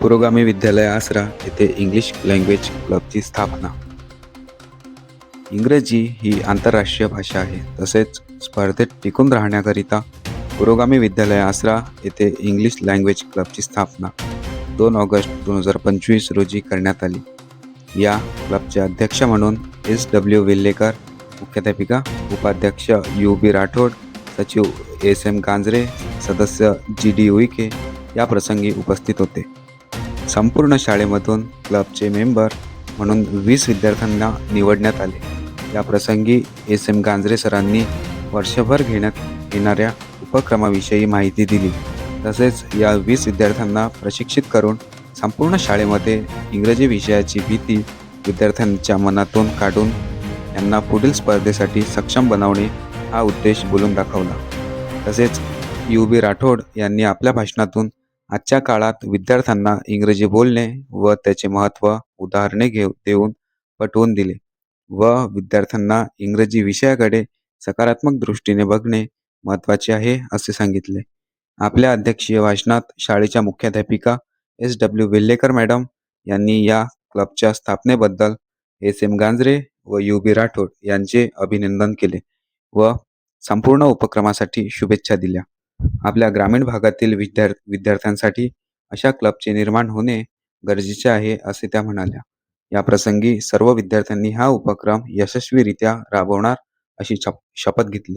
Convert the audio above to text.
पुरोगामी विद्यालय आसरा येथे इंग्लिश लँग्वेज क्लबची स्थापना. इंग्रजी ही आंतरराष्ट्रीय भाषा आहे. तसेच स्पर्धेत टिकून राहण्याकरिता पुरोगामी विद्यालय आसरा येथे इंग्लिश लँग्वेज क्लबची स्थापना दोन ऑगस्ट दोन हजार पंचवीस रोजी करण्यात आली. या क्लबचे अध्यक्ष म्हणून एस डब्ल्यू वेल्लेकर मुख्याध्यापिका उपाध्यक्ष यू बी राठोड सचिव एस एम गांजरे सदस्य जी डी उईके या प्रसंगी उपस्थित होते. संपूर्ण शाळेमधून क्लबचे मेंबर म्हणून वीस विद्यार्थ्यांना निवडण्यात आले. या प्रसंगी एस एम गांजरे सरांनी वर्षभर घेण्यात येणाऱ्या उपक्रमाविषयी माहिती दिली. तसेच या वीस विद्यार्थ्यांना प्रशिक्षित करून संपूर्ण शाळेमध्ये इंग्रजी विषयाची भीती विद्यार्थ्यांच्या मनातून काढून यांना पुढील स्पर्धेसाठी सक्षम बनवणे हा उद्देश बोलून दाखवला. तसेच यू बी राठोड यांनी आपल्या भाषणातून आजच्या काळात विद्यार्थ्यांना इंग्रजी बोलणे व त्याचे महत्त्व उदाहरणे घेऊ देऊन पटवून दिले व विद्यार्थ्यांना इंग्रजी विषयाकडे सकारात्मक दृष्टीने बघणे महत्त्वाचे आहे असे सांगितले. आपल्या अध्यक्षीय भाषणात शाळेच्या मुख्याध्यापिका एस डब्ल्यू वेल्लेकर मॅडम यांनी या क्लबच्या स्थापनेबद्दल एस एम गांजरे व यू बी राठोड यांचे अभिनंदन केले व संपूर्ण उपक्रमासाठी शुभेच्छा दिल्या. आपल्या ग्रामीण भागातील विद्यार् विद्यार्थ्यांसाठी अशा क्लबचे निर्माण होणे गरजेचे आहे असे त्या म्हणाल्या. या प्रसंगी सर्व विद्यार्थ्यांनी हा उपक्रम यशस्वीरित्या राबवणार अशी शप- शपथ घेतली.